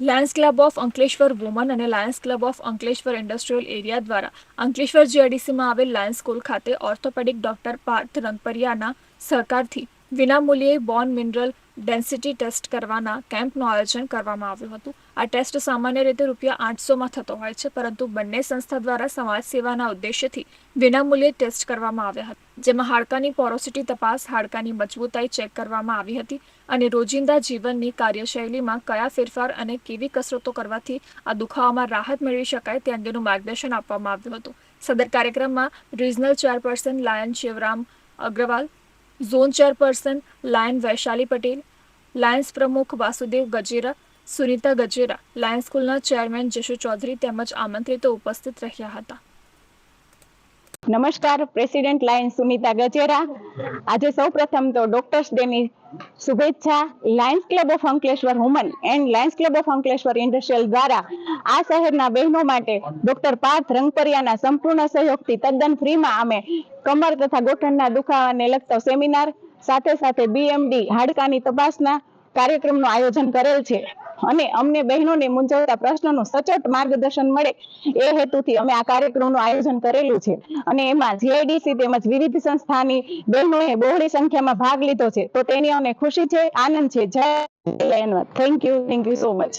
Lions Club of Ankleshwar women અને Lions Club of Ankleshwar industrial area દ્વારા અંકલેશ્વર જીઆઈડીસીમાં આવેલ લાયન્સ સ્કૂલ ખાતે ઓર્થોપેડિક ડોક્ટર પાર્થ રંગપરિયાના સહકારથી વિનામૂલ્યે બોન મિનરલ ડેન્સિટી ટેસ્ટ કરવાના કેમ્પનું આયોજન કરવામાં આવ્યું હતું. આ ટેસ્ટ સામાન્ય રીતે રૂપિયા આઠસોમાં થતો હોય છે, પરંતુ બંને સંસ્થા દ્વારા સમાજ સેવાના ઉદ્દેશ્યથી વિનામૂલ્યે ટેસ્ટ કરવામાં આવ્યા હતા. જેમાં હાડકાની પોરોસિટી તપાસ, હાડકાની મજબૂતાઈ ચેક કરવામાં આવી હતી અને રોજિંદા જીવનની કાર્યશૈલીમાં કયા ફેરફાર અને કેવી કસરતો કરવાથી આ દુખાવામાં રાહત મેળવી શકાય તે અંગેનું માર્ગદર્શન આપવામાં આવ્યું હતું. સદર કાર્યક્રમમાં regional chairperson lion Shivram Agrawal zone chairperson lion Vaishali Patel, Lions પ્રમુખ વાસુદેવ ગજેરા, સુનીતા ગજેરા, લાયન્સ સ્કૂલના ચેરમેન જશુ ચૌધરી તેમજ આમંત્રિતો ઉપસ્થિત રહ્યા હતા. નમસ્કાર પ્રેસિડેન્ટ લાયન્સ સુનિતા ગજેરા. આજે સૌપ્રથમ તો ડોક્ટર્સ ડે ની શુભેચ્છા. Lions Club of Ankleshwar women and Lions Club of Ankleshwar industrial દ્વારા આ શહેરના બહેનો માટે ડોક્ટર પાર્થ રંગપરિયાના સંપૂર્ણ સહયોગથી તદ્દન ફ્રીમાં અમે કમર તથા ગોઠણના દુખાવાને લગતો સેમિનાર સાથે સાથે બીએમડી હાડકાની તપાસના કાર્યક્રમનું આયોજન કરેલ છે. અને અમને બહેનોને મૂંઝવતા પ્રશ્નોનું સચોટ માર્ગદર્શન મળે એ હેતુથી અમે આ કાર્યક્રમનું આયોજન કરેલું છે. અને એમાં જીઆઈડીસી તેમજ વિવિધ સંસ્થાની બહેનોએ બહોળી સંખ્યામાં ભાગ લીધો છે. તો તેની અમને ખુશી છે, આનંદ છે. જય thank you thank you so much